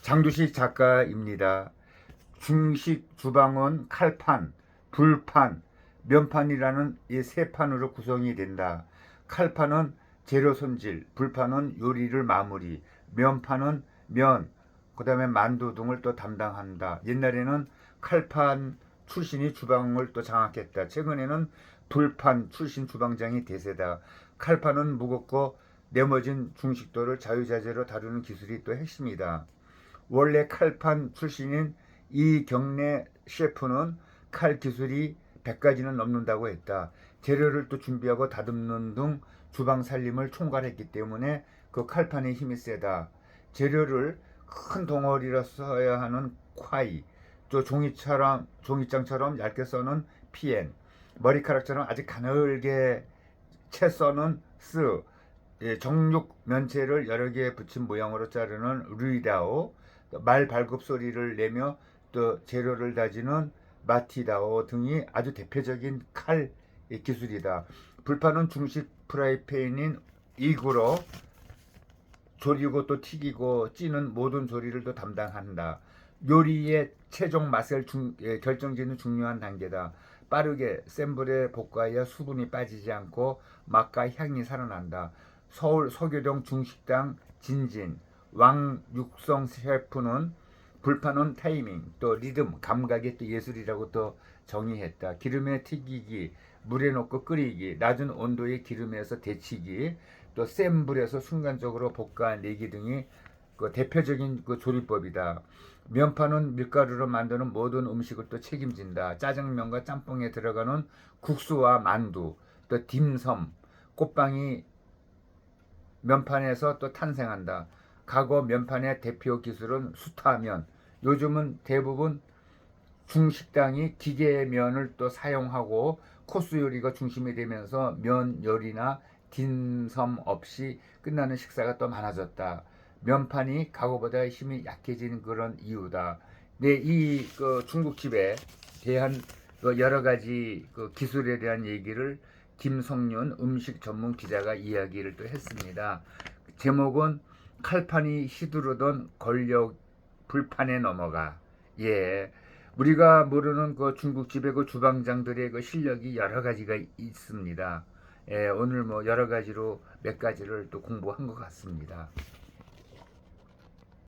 장두식 작가입니다. 중식 주방은 칼판, 불판, 면판이라는 이 세 판으로 구성이 된다. 칼판은 재료 손질, 불판은 요리를 마무리, 면판은 면, 그 다음에 만두 등을 또 담당한다. 옛날에는 칼판 출신이 주방을 또 장악했다. 최근에는 불판 출신 주방장이 대세다. 칼판은 무겁고 내머진 중식도를 자유자재로 다루는 기술이 또 핵심이다. 원래 칼판 출신인 이경래 셰프는 칼 기술이 100가지는 넘는다고 했다. 재료를 또 준비하고 다듬는 등 주방 살림을 총괄했기 때문에 그 칼판의 힘이 세다. 재료를 큰 덩어리로 써야 하는 콰이, 또 종이처럼 종이장처럼 얇게 써는 피엔, 머리카락처럼 아주 가늘게 채 써는 스, 예, 정육 면체를 여러 개 붙인 모양으로 자르는 루이다오, 또 말 발굽 소리를 내며 또 재료를 다지는 마티다오 등이 아주 대표적인 칼 기술이다. 불판은 중식 프라이팬인 이구로 조리고 또 튀기고 찌는 모든 조리를 또 담당한다. 요리의 최종 맛을 중- 예, 결정짓는 중요한 단계다. 빠르게 센 불에 볶아야 수분이 빠지지 않고 맛과 향이 살아난다. 서울 서교동 중식당 진진 왕육성 셰프는 불판은 타이밍 또 리듬 감각의 또 예술이라고 또 정의했다. 기름에 튀기기, 물에 넣고 끓이기, 낮은 온도의 기름에서 데치기, 또 센 불에서 순간적으로 볶아내기 등이 그 대표적인 그 조리법이다. 면파는 밀가루로 만드는 모든 음식을 또 책임진다. 짜장면과 짬뽕에 들어가는 국수와 만두, 또 딤섬, 꽃빵이 면판에서 또 탄생한다. 과거 면판의 대표 기술은 수타면. 요즘은 대부분 중식당이 기계의 면을 또 사용하고 코스 요리가 중심이 되면서 면 요리나 딤섬 없이 끝나는 식사가 또 많아졌다. 면판이 과거보다 힘이 약해진 그런 이유다. 네, 이 그 중국집에 대한 그 여러 가지 그 기술에 대한 얘기를 김성윤 음식 전문 기자가 이야기를 또 했습니다. 제목은 칼판이 휘두르던 권력 불판에 넘어가. 예. 우리가 모르는 그 중국집의 그 주방장들의 그 실력이 여러 가지가 있습니다. 예, 오늘 뭐 여러 가지로 몇 가지를 또 공부한 것 같습니다.